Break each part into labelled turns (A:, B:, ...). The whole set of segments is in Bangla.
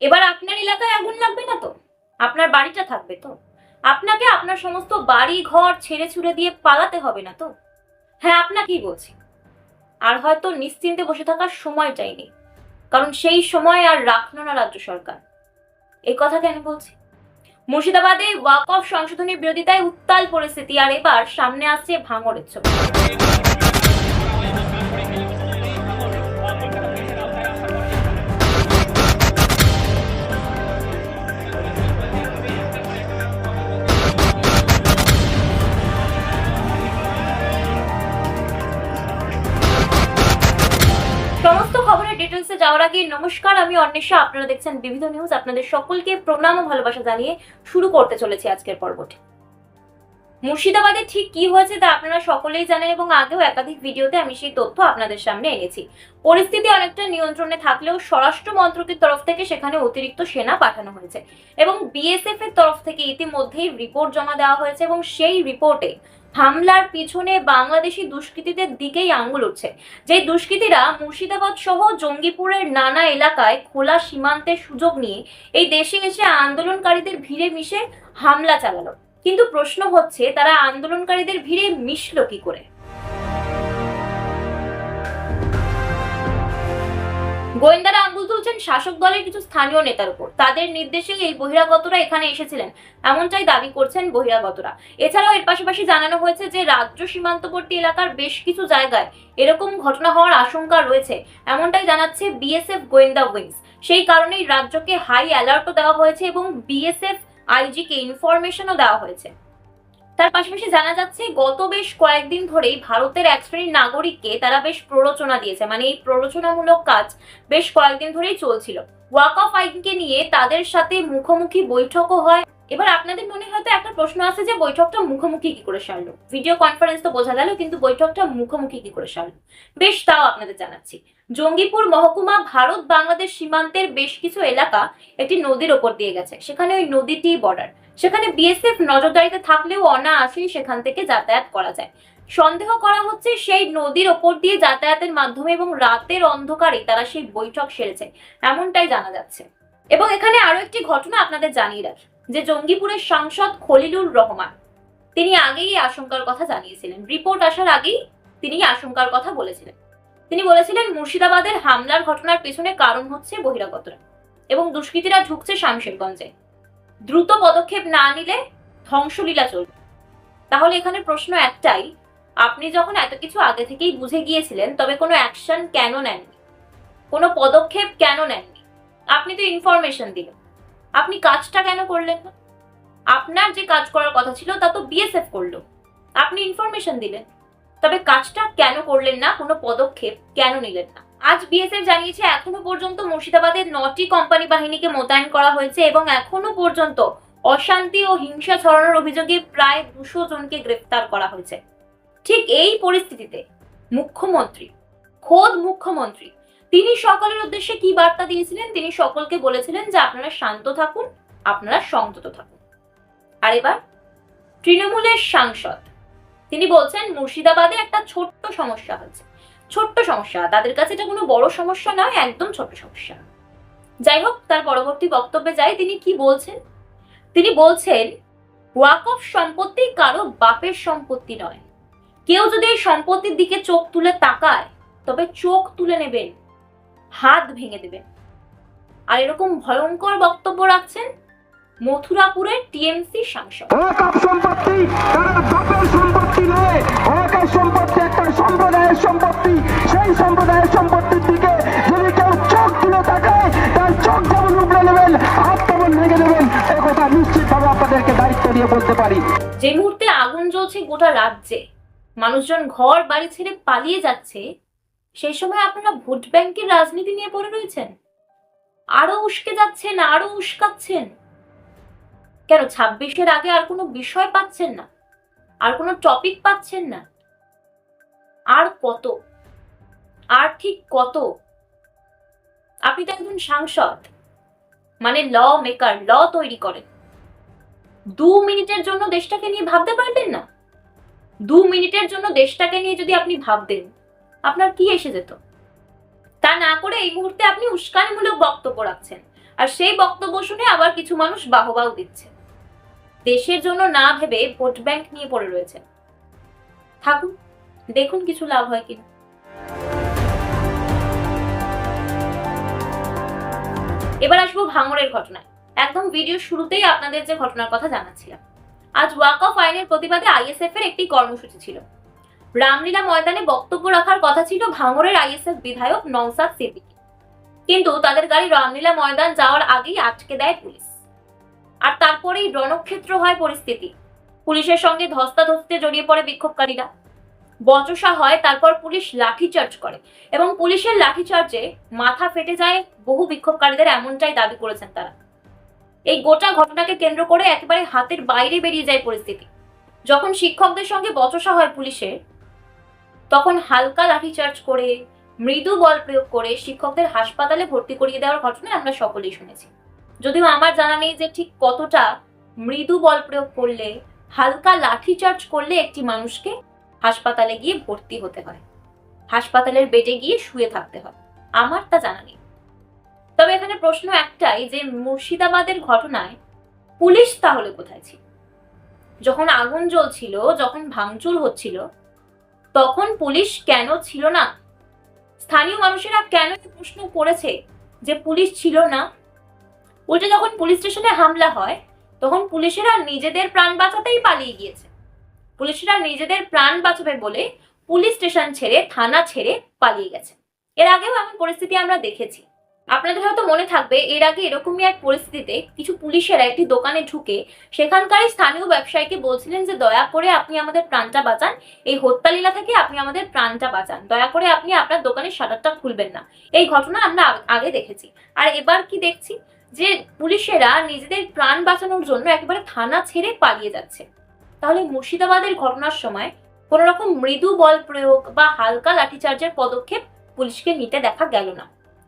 A: এবার আপনার এলাকায় আগুন লাগবে না তো? আপনার বাড়িটা থাকবে তো? আপনাকে আপনার সমস্ত বাড়ি, ঘর ছেড়ে ছুড়ে দিয়ে পালাতে হবে না তো? হ্যাঁ আপনাকেই বলছি? আর হয়তো নিশ্চিন্তে বসে থাকার সময়টাই নেই। কারণ সেই সময় আর রাখল না রাজ্য সরকার। এই কথা কেন বলছি? মুর্শিদাবাদে ওয়াক অফ সংশোধনীর বিরোধিতায় উত্তাল পরিস্থিতি, আর এবার সামনে আসছে ভাঙড়ের ছবি। যাওয়ার আগে নমস্কার, আমি অন্বেষা। আপনারা দেখছেন বিবিধ নিউজ আপনাদের সকলকে প্রণাম ও ভালোবাসা জানিয়ে শুরু করতে চলেছি আজকের পর্বটি। মুর্শিদাবাদে ঠিক কি হয়েছে তা আপনারা সকলেই জানেন এবং আগেও একাধিক ভিডিওতে আমি সেই তথ্য আপনাদের সামনে এনেছি। পরিস্থিতি অনেকটা নিয়ন্ত্রণে থাকলেও স্বরাষ্ট্র মন্ত্রকের তরফ থেকে সেখানে অতিরিক্ত সেনা পাঠানো হয়েছে। এবং বিএসএফ এর তরফ থেকে ইতিমধ্যেই রিপোর্ট জমা দেওয়া হয়েছে এবং সেই রিপোর্টে হামলার পিছনে বাংলাদেশি দুষ্কৃতীদের দিকেই আঙুল উঠছে। যে দুষ্কৃতীরা মুর্শিদাবাদ সহ জঙ্গিপুরের নানা এলাকায় খোলা সীমান্তের সুযোগ নিয়ে এই দেশে এসে আন্দোলনকারীদের ভিড়ে মিশে হামলা চালালো। কিন্তু প্রশ্ন হচ্ছে, তারা আন্দোলনকারীদের ভিড়ে মিশল কি করে? গোয়েন্দারা আঙ্গুল তুলছেন শাসক দলের কিছু স্থানীয় নেতার উপর। তাদের নির্দেশে এই বহিরাগতরা এখানে এসেছিলেন। এমনটাই দাবি করছেন বহিরাগতরা। এছাড়াও এর পাশাপাশি জানানো হয়েছে যে, রাজ্য সীমান্তবর্তী এলাকার বেশ কিছু জায়গায় এরকম ঘটনা হওয়ার আশঙ্কা রয়েছে। এমনটাই জানাচ্ছে বিএসএফ গোয়েন্দা উইংস। সেই কারণেই রাজ্যকে হাই অ্যালার্টও দেওয়া হয়েছে এবং বিএসএফ আইজিকে ইনফরমেশনও দেওয়া হয়েছে। তার পাশাপাশি জানা যাচ্ছে, গত বেশ কয়েকদিন ধরেই ভারতের এক শ্রেণির নাগরিককে তারা বেশ প্ররোচনা দিয়েছে। মানে এই প্ররোচনামূলক কাজ বেশ কয়েকদিন ধরেই চলছিল। ওয়াক অফ আইনকে নিয়ে তাদের সাথে মুখোমুখি বৈঠকও হয়। এবার আপনাদের মনে হয়তো একটা প্রশ্ন আছে যে, বৈঠকটা মুখোমুখি কি করে সারলো? ভিডিও কনফারেন্স তো বোঝা গেল, কিন্তু বৈঠকটা মুখোমুখি কি করে সারলো? বেশ, তাও আপনাদের জানাচ্ছি। জঙ্গিপুর মহকুমা ভারত বাংলাদেশ সীমান্তের বেশ কিছু এলাকা একটি নদীর ওপর দিয়ে গেছে। সেখানে ওই নদীটি বর্ডার সেখানে বিএসএফ নজরদারিতে থাকলেও অনায়াসেই সেখান থেকে যাতায়াত করা যায়। সন্দেহ করা হচ্ছে সেই নদীর ওপর দিয়ে যাতায়াতের মাধ্যমে এবং রাতের অন্ধকারে তারা সেই বৈঠক সেরেছে, এমনটাই জানা যাচ্ছে। এবং এখানে আরও একটি ঘটনা আপনাদের জানিয়ে রাখি, যে জঙ্গিপুরের সাংসদ খলিলুর রহমান, তিনি আগেই আশঙ্কার কথা জানিয়েছিলেন। রিপোর্ট আসার আগেই তিনি আশঙ্কার কথা বলেছিলেন। তিনি বলেছিলেন, মুর্শিদাবাদের হামলার ঘটনার পেছনে কারণ হচ্ছে বহিরাগতরা এবং দুষ্কৃতীরা ঢুকছে শামশেরগঞ্জে। দ্রুত পদক্ষেপ না নিলে ধ্বংসলীলা চলবে। তাহলে এখানে প্রশ্ন একটাই, আপনি যখন এত কিছু আগে থেকেই বুঝে গিয়েছিলেন, তবে কোনো অ্যাকশন কেন নেননি? কোনো পদক্ষেপ কেন নেননি? আপনি তো ইনফরমেশন দিলেন। আপনি কাজটা কেন করলেন না? আপনার যে কাজ করার কথা ছিল, তা তো বিএসএফ করল। আপনি ইনফরমেশন দিলেন। তবে কাজটা কেন করলেন না? কোনো পদক্ষেপ কেন নিলেন না? আজ বিএসএফ জানিয়েছে, এখনও পর্যন্ত মুর্শিদাবাদের নটি কোম্পানি বাহিনীকে মোতায়েন করা হয়েছে এবং এখনও পর্যন্ত অশান্তি ও হিংসা ছড়ানোর অভিযোগে প্রায় দুশো জনকে গ্রেফতার করা হয়েছে। ঠিক এই পরিস্থিতিতে মুখ্যমন্ত্রী, খোদ মুখ্যমন্ত্রী, তিনি সকলের উদ্দেশ্যে কি বার্তা দিয়েছিলেন? তিনি সকলকে বলেছিলেন যে আপনারা শান্ত থাকুন, আপনারা সংযত থাকুন। আর এবার তৃণমূলের সাংসদ, তিনি বলছেন, মুর্শিদাবাদে একটা ছোট্ট সমস্যা হয়েছে। ছোট্ট সমস্যা। তাদের কাছে এটা কোনো বড় সমস্যা নয়, একদম ছোট সমস্যা। যাই হোক, তার পরবর্তী বক্তব্যে যাই, তিনি কি বলছেন? তিনি বলছেন, ওয়াক অফ সম্পত্তি কারও বাপের সম্পত্তি নয়। কেউ যদি এই সম্পত্তির দিকে চোখ তুলে তাকায়, তবে চোখ তুলে নেবেন, হাত ভেঙে দেবেন। আর এরকম ভয়ঙ্কর বক্তব্য রাখছেন মথুরাপুরের টিএমসি সাংসদ। যে মুহূর্তে আগুন জ্বলছে গোটা রাজ্যে, মানুষজন ঘর বাড়ি ছেড়ে পালিয়ে যাচ্ছে, সেই সময় আপনারা ভোট ব্যাংকের রাজনীতি নিয়ে পড়ে রয়েছেন? আরও উস্কে যাচ্ছেন, আরও উস্কাচ্ছেন। কেন ছাব্বিশের আগে আর কোনো বিষয় পাচ্ছেন না? আর কোনো টপিক পাচ্ছেন না? আর কত? আর ঠিক কত? আপনি তো একজন সাংসদ। মানে ল মেকার ল তৈরি করেন। দু মিনিটের জন্য দেশটাকে নিয়ে ভাবতে পারলেন না? দু মিনিটের জন্য দেশটাকে নিয়ে যদি আপনি ভাবতেন, আপনার কি এসে যেত? তা না করে এই মুহূর্তে আপনি উস্কানিমূলক বক্তব্য রাখছেন, আর সেই বক্তব্য শুনে আবার কিছু মানুষ বাহবাও দিচ্ছে। দেশের জন্য না ভেবে ভোট ব্যাংক নিয়ে পড়ে রয়েছে থাকুন, দেখুন কিছু লাভ হয় কিনা। এবার আসব ভাঙড়ের ঘটনায়। একদম ভিডিও শুরুতেই আপনাদের যে ঘটনার কথা জানাচ্ছিলাম। আজ ওয়াক অফ আইনের প্রতিবাদে আইএসএফ এর একটি কর্মসূচি ছিল। রামলীলা ময়দানে বক্তব্য রাখার কথা ছিল ভাঙড়ের আইএসএফ বিধায়ক নওসাদ সিদ্দিকী। কিন্তু তাদের গাড়ি রামলীলা ময়দান যাওয়ার আগেই আটকে দেয় পুলিশ। আর তারপরেই রণক্ষেত্র হয় পরিস্থিতি। পুলিশের সঙ্গে ধস্তাধস্তিতে জড়িয়ে পড়ে বিক্ষোভকারীরা। বচসা হয়, তারপর পুলিশ লাঠিচার্জ করে এবং পুলিশের লাঠিচার্জে মাথা ফেটে যায় বহু বিক্ষোভকারীদের, এমনটাই দাবি করেছেন তারা। এই গোটা ঘটনাকে কেন্দ্র করে একেবারে হাতের বাইরে বেরিয়ে যায় পরিস্থিতি। যখন শিক্ষকদের সঙ্গে বচসা হয় পুলিশের তখন হালকা লাঠিচার্জ করে, মৃদু বল প্রয়োগ করে শিক্ষকদের হাসপাতালে ভর্তি করিয়ে দেওয়ার ঘটনা আমরা সকলেই শুনেছি। যদিও আমার জানা নেই যে ঠিক কতটা মৃদু বল প্রয়োগ করলে, হালকা লাঠিচার্জ করলে একটি মানুষকে হাসপাতালে গিয়ে ভর্তি হতে হয়। হাসপাতালের বেডে গিয়ে শুয়ে থাকতে হয়। আমার তা জানা নেই। তবে এখানে প্রশ্ন একটাই যে মুর্শিদাবাদের ঘটনায় পুলিশ তাহলে কোথায় ছিল? যখন আগুন জ্বলছিল, যখন ভাঙচুর হচ্ছিল, তখন পুলিশ কেন ছিল না? স্থানীয় মানুষেরা কেন প্রশ্ন করেছে যে পুলিশ ছিল না? উল্টে যখন পুলিশ স্টেশনে হামলা হয়, তখন পুলিশেরা নিজেদের প্রাণ বাঁচাতেই পালিয়ে গিয়েছে। পুলিশেরা নিজেদের প্রাণ বাঁচাবে বলে পুলিশ স্টেশন ছেড়ে, থানা ছেড়ে পালিয়ে গেছে। এর আগেও এমন পরিস্থিতি আমরা দেখেছি। আপনাদের হয়তো মনে থাকবে, এর আগে এরকমই এক পরিস্থিতিতে কিছু পুলিশেরা একটি দোকানে ঢুকে সেখানকার স্থানীয় ব্যবসায়ীকে বলছিলেন যে, দয়া করে আপনি আমাদের প্রাণটা বাঁচান। এই হত্যালীলা থেকে আপনি আমাদের প্রাণটা বাঁচান। দয়া করে আপনি আপনার দোকানের শাটারটা খুলবেন না। এই ঘটনা আমরা আগে দেখেছি। আর এবার কি দেখছি? যে পুলিশেরা নিজেদের প্রাণ বাঁচানোর জন্য একেবারে থানা ছেড়ে পালিয়ে যাচ্ছে। তাহলে মুর্শিদাবাদের ঘটনার সময় কোনো রকম মৃদু বল প্রয়োগ বা হালকা লাঠিচার্জের পদক্ষেপ পুলিশকে নিতে দেখা গেল না।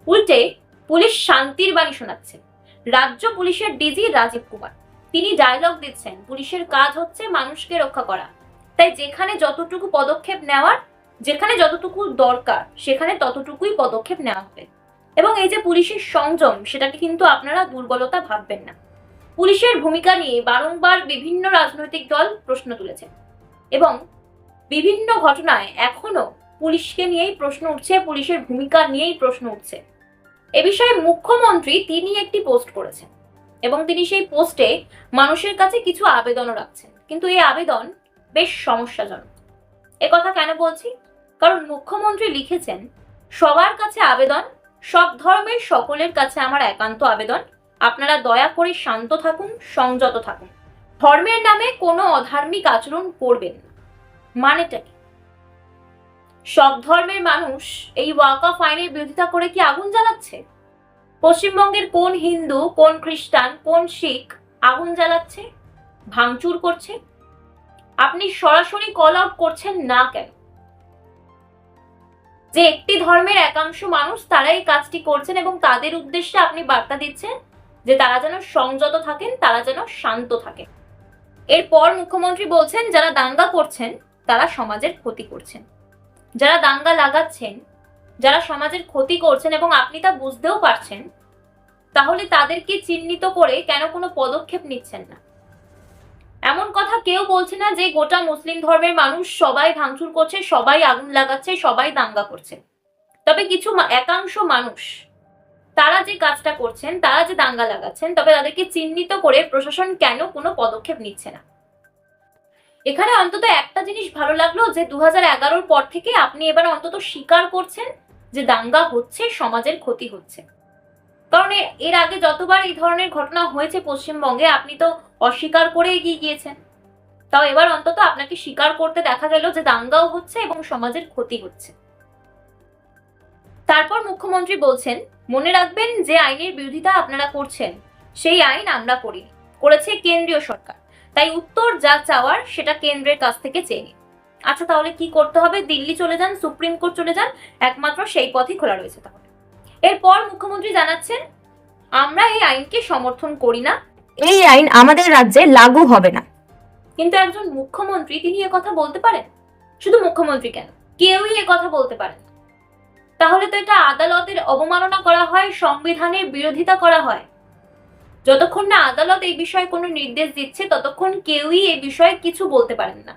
A: উল্টে পুলিশ শান্তির বাণী শোনাচ্ছে। রাজ্য পুলিশের ডিজি রাজীব কুমার। তিনি ডায়লগ দিচ্ছেন, পুলিশের কাজ হচ্ছে মানুষকে রক্ষা করা। তাই যেখানে যতটুকু পদক্ষেপ নেওয়ার, যেখানে যতটুকু দরকার, সেখানে ততটুকুই পদক্ষেপ নেওয়া হবে। এবং এই যে পুলিশের সংযম, সেটাকে কিন্তু আপনারা দুর্বলতা ভাববেন না। পুলিশের ভূমিকা নিয়ে বারংবার বিভিন্ন রাজনৈতিক দল প্রশ্ন তুলেছে। এবং বিভিন্ন ঘটনায় এখনও পুলিশকে নিয়েই প্রশ্ন উঠছে, পুলিশের ভূমিকা নিয়েই প্রশ্ন উঠছে। এ বিষয়ে মুখ্যমন্ত্রী তিনি একটি পোস্ট করেছেন এবং তিনি সেই পোস্টে মানুষের কাছে কিছু আবেদনও রাখছেন। কিন্তু এই আবেদন বেশ সমস্যাজনক। এ কথা কেন বলছি? কারণ মুখ্যমন্ত্রী লিখেছেন, সবার কাছে আবেদন, সব ধর্মের সকলের কাছে আমার একান্ত আবেদন। আপনারা দয়া করে শান্ত থাকুন, সংযত থাকুন। ধর্মের নামে কোনো অধার্মিক আচরণ করবেন না। মানেটা কি? সব ধর্মের মানুষ এই ওয়াক অফ আইনের বিরোধিতা করে কি আগুন জ্বালাচ্ছে? পশ্চিমবঙ্গের কোন হিন্দু, কোন খ্রিস্টান, কোন শিখ আগুন জ্বালাচ্ছে? ভাঙচুর করছে? আপনি সরাসরি কল আউট করছেন না কেন? যে একটি ধর্মের একাংশ মানুষ তারা এই কাজটি করছেন এবং তাদের উদ্দেশ্যে আপনি বার্তা দিচ্ছেন যে তারা যেন সংযত থাকেন, তারা যেন শান্ত থাকেন। এরপর মুখ্যমন্ত্রী বলছেন, যারা দাঙ্গা করছেন, তারা সমাজের ক্ষতি করছেন। যারা দাঙ্গা লাগাচ্ছেন, যারা সমাজের ক্ষতি করছেন এবং আপনি তা বুঝতেও পারছেন, তাহলে তাদেরকে চিহ্নিত করে কেন কোনো পদক্ষেপ নিচ্ছেন না? এমন কথা কেউ বলছে না যে গোটা মুসলিম ধর্মের মানুষ সবাই ভাঙচুর করছে, সবাই আগুন লাগাচ্ছে, সবাই দাঙ্গা করছে। তবে কিছু একাংশ মানুষ, তারা যে কাজটা করছেন, তারা যে দাঙ্গা লাগাচ্ছেন, তবে তাদেরকে চিহ্নিত করে প্রশাসন কেন কোনো পদক্ষেপ নিচ্ছে না? এখানে অন্তত একটা জিনিস ভালো লাগল যে দু হাজার পর থেকে আপনি এবার অন্তত স্বীকার করছেন যে দাঙ্গা হচ্ছে, সমাজের ক্ষতি হচ্ছে। কারণ এর আগে যতবার এই ধরনের ঘটনা হয়েছে পশ্চিমবঙ্গে, আপনি তো অস্বীকার করে এগিয়ে গিয়েছেন। তাও এবার অন্তত আপনাকে স্বীকার করতে দেখা গেল যে দাঙ্গাও হচ্ছে এবং সমাজের ক্ষতি হচ্ছে। তারপর মুখ্যমন্ত্রী বলছেন, মনে রাখবেন যে আইনের বিরোধিতা আপনারা করছেন, সেই আইন আমরা করি, করেছে কেন্দ্রীয় সরকার। তাই উত্তর যা চাওয়ার সেটা কেন্দ্রের কাছ থেকে চেয়ে নিন। আচ্ছা তাহলে কি করতে হবে? দিল্লি চলে যান সুপ্রিম কোর্ট চলে যান একমাত্র সেই পথই খোলা রয়েছে তাহলে। এরপর মুখ্যমন্ত্রী জানাচ্ছেন আমরা এই আইনকে সমর্থন করি না।
B: এই আইন আমাদের রাজ্যে লাগু হবে না।
A: কিন্তু একজন মুখ্যমন্ত্রী তিনি এ কথা বলতে পারেন? শুধু মুখ্যমন্ত্রী কেন? কেউই এ কথা বলতে পারেন তাহলে তো এটা আদালতের অবমাননা করা হয় সংবিধানের বিরোধিতা করা হয়। যতক্ষণ না আদালত এই বিষয়ে কোনো নির্দেশ দিচ্ছে, ততক্ষণ কেউই এই বিষয়ে কিছু বলতে পারেন না।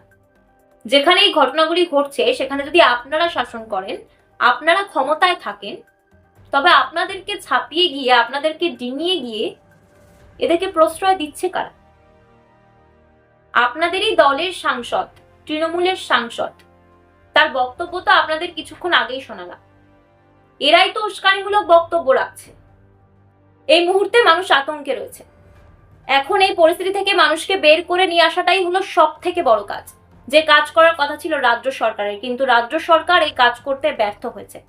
A: যেখানে এই ঘটনাগুলি ঘটছে, সেখানে যদি আপনারা শাসন করেন, আপনারা ক্ষমতায় থাকেন, তবে আপনাদেরকে ছাপিয়ে গিয়ে, আপনাদেরকে ডিঙিয়ে গিয়ে এদেরকে প্রশ্রয় দিচ্ছে কারা? আপনাদেরই দলের সাংসদ, তৃণমূলের সাংসদ, তার বক্তব্য তো আপনাদের কিছুক্ষণ আগেই শোনালাম। এরাই তো উস্কানিমূলক বক্তব্য রাখছে। এই মুহূর্তে মানুষ আতঙ্কে রয়েছে। এখন এই পরিস্থিতি থেকে মানুষকে বের করে নিয়ে আসাটাই হলো সব থেকে বড় কাজ। যে কাজ করার কথা ছিল রাজ্য সরকারের, কিন্তু রাজ্য সরকার এই কাজ করতে ব্যর্থ হয়েছে।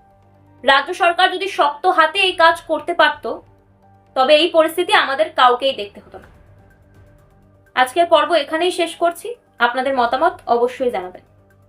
A: রাজ্য সরকার যদি শক্ত হাতে এই কাজ করতে পারত, তবে এই পরিস্থিতি আমাদের কাউকেই দেখতে হতো না। আজকের পর্ব এখানেই শেষ করছি। আপনাদের মতামত অবশ্যই জানাবেন।